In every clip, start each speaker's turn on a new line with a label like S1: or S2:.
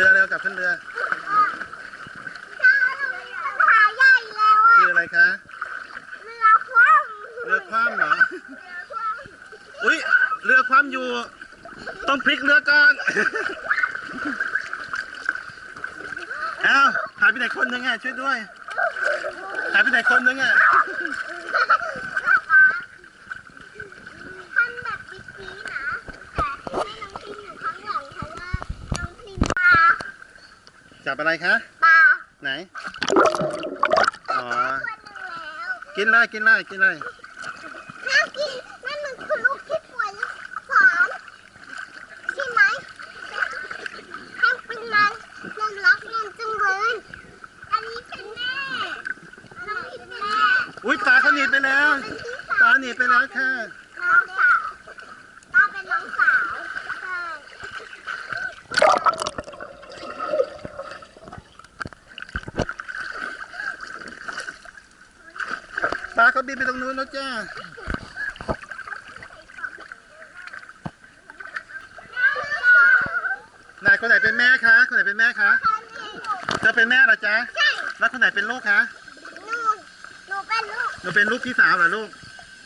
S1: ขึ้นเรือ
S2: ขาใหญ่แล้วอะ
S1: คืออะไรคะ
S2: เรือคว่ำ
S1: เรือคว่ำเหรอ
S2: เรือคว่ำ
S1: อุ้ยเรือคว่ำอยู่ ต้องพลิกเรือก่อนเอ้าหายไปไหนคนนึงอะช่วยด้วยหายไปไหนคนนึงอะ
S2: ทำแบบปิ๊กๆนะ แต่ให้น้องพิมอยู่ข้างหลังเพราะว่าน้องพิมปลา
S1: จับ อะไรคะ
S2: ปลา
S1: ไหน อ๋อ
S2: ตัวหนึ่งแล้ว
S1: กินเลยกินเลยกินเลย
S2: น่ากินนั่นมันคือลูกที่ป่วยสามใช่ไหมทำเป็นไรน่ารักมันจังเลยอันนี้เป็นแม่น้องพิมแม่
S1: อุ้ยปลาเขาหนีไปแล้ว
S2: เป็นพี่
S1: ป
S2: สา
S1: ลาวหนีไปแล้วค่ะ
S2: น้องสาวป้าเป็นน้องสาวใช่
S1: ปลาเขา บินไปตรงนู้นแล้วจ้าไหนคนไหนเป็นแม่คะคนไหนเป็นแม่คะจะเป็นแม่เหรอจ๊ะ
S2: ใช่
S1: แล้วคนไหนเป็นลูกคะ
S2: หนูหนูเป็นลูก
S1: หนูเป็นลูกพี่สาวเหรอลูก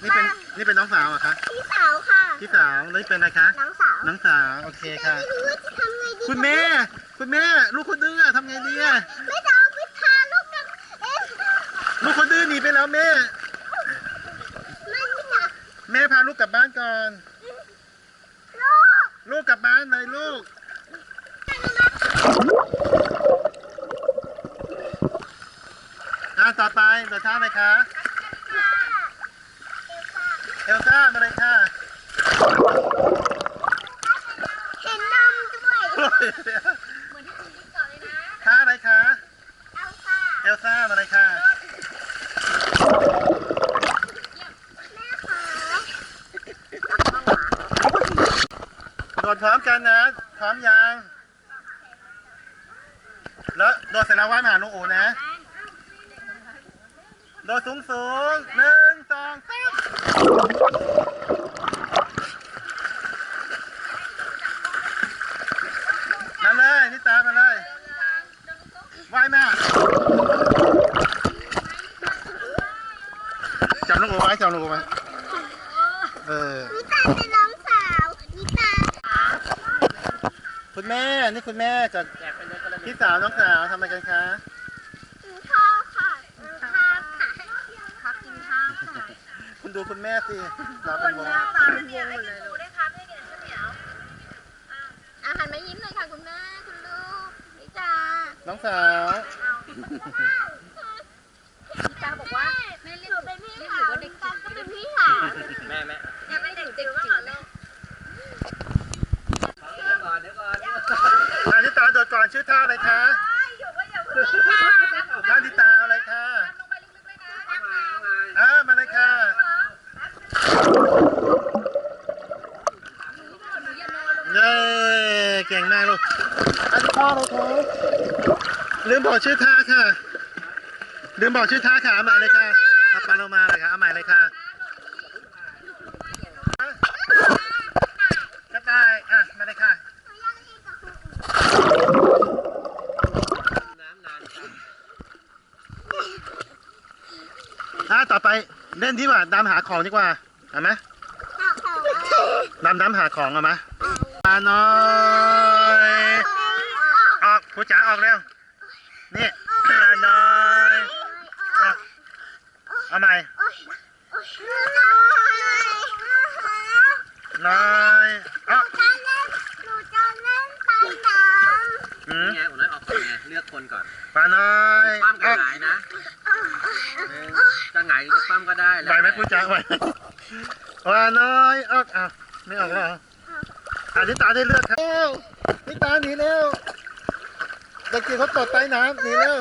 S1: นี่เป็นนี่เป็นน้องสาวเหรอคะ
S2: พี่สาวค่ะ
S1: พี่สาวแล้วนี่เป็นอะไรคะ
S2: น้องสาว
S1: น้องสาวโอเคค่ะ
S2: ไม่รู้ว่าจะทำไงดี
S1: คุณแม่ คุณแม่ ลูกคนดื้ออะทำไงดีอะ
S2: ไม่จะเอาไปทาลูกกับเอ๊ะ
S1: ลูกคนดื้อหนีไปแล้วแม่
S2: มันจะ
S1: แม่พา ลูกกลับบ้านก่อน
S2: ลูก
S1: ลูกกลับบ้านเลยลูก อะต่อไปเดี๋ยวท่าไหมคะ
S2: ค่ะเอลซ่า
S1: เอลซ่ามาเลยค่ะ
S2: เห็นนมด้วย
S1: โอ้ยท่าอะไรคะ
S2: เอลซ่า
S1: เอลซ่ามาเลยค่ะ
S2: แม่ขา
S1: โดดพร้อม กันนะ พร้อมยัง แล้วโดดเสร็จแล้วว่ายมาหาลุงอูนะ โดดสูงสูงหนึ่งสองสามมาเลยนี่ตามาเลยว่ายมา จับลุงอูไว้จับลุงอูไว้เออ
S2: นิตาเป็นน้องสาวนิตา
S1: คุณแม่ นี่คุณแม่กับพี่สาวน้องสาวทำอะไรกันคะ
S2: กินข้าวค่ะกินข้าวค่ะพักกินข้าวค่ะ
S1: คุณดูคุณแม่สิเราเป็นวง
S2: ตาเป็นวงหมดเลยลูกได้ครับให้กินข้าวเหนียวอาหารมายิ้มหน่อยค่ะคุณแม่คุณลูกนิตา
S1: น้องสาว
S2: นิตาบอกว่าแม่เรียกหนูเป็นพี่สาวนิตาก็เป็นพี่สาว
S3: แม่แม่
S2: ยังไม่เด็กจิ๋วบ้างเหรอลูก
S3: เดี๋ยวก่อนเดี๋ยวก่อน
S1: อานิตาโดดก่อนชื่อท่าอะไรคะ
S2: อยู่ก็อย่าเพิ่งค่ะ
S1: ท่านิตาเอาอะไรคะ
S2: ลงไปลึกๆเลยนะ
S3: เอามาเอามา
S1: อ่ามาเลยค่ะ เย้เก่งมากลูกอันนี้ท่าอะไรคะลืมบอกชื่อท่าค่ะ ลืมบอกชื่อท่าค่ะเอาใหม่เลยค่ะเอาปลาโลมาเลยค่ะเอาใหม่เลยค่ะกระต่ายอะมาเลยค่ะ
S3: น้ำนานจัง
S1: อะต่อไปเล่นดีกว่าดำหาของดีกว่าเอาไหมดำดำหาของเอาไหมปลา น้อยออกผู้จ๋าออกเร็วนี่ปลาน้อยออกเอาใหม่น้อยออกหืม
S3: นี่ไงอุ่นน้อยออกก่อนไงเลือกคนก่อน
S1: ปลาน้อย
S3: ปั้ม
S1: อ
S3: กับ
S1: อก
S3: หงายนะหนึ่งจะหงายหรือจะปั้มก็ได้แล้ว
S1: ไหวไหมผู้จ๋าไหวปลาน้อยออกอะไม่ออกแล้วเหรอ อันนี้ตาได้เลือดครับเร็วนี่ตาหนีเร็วตะกี้เขาตดใต้น้ำหนีเร็ว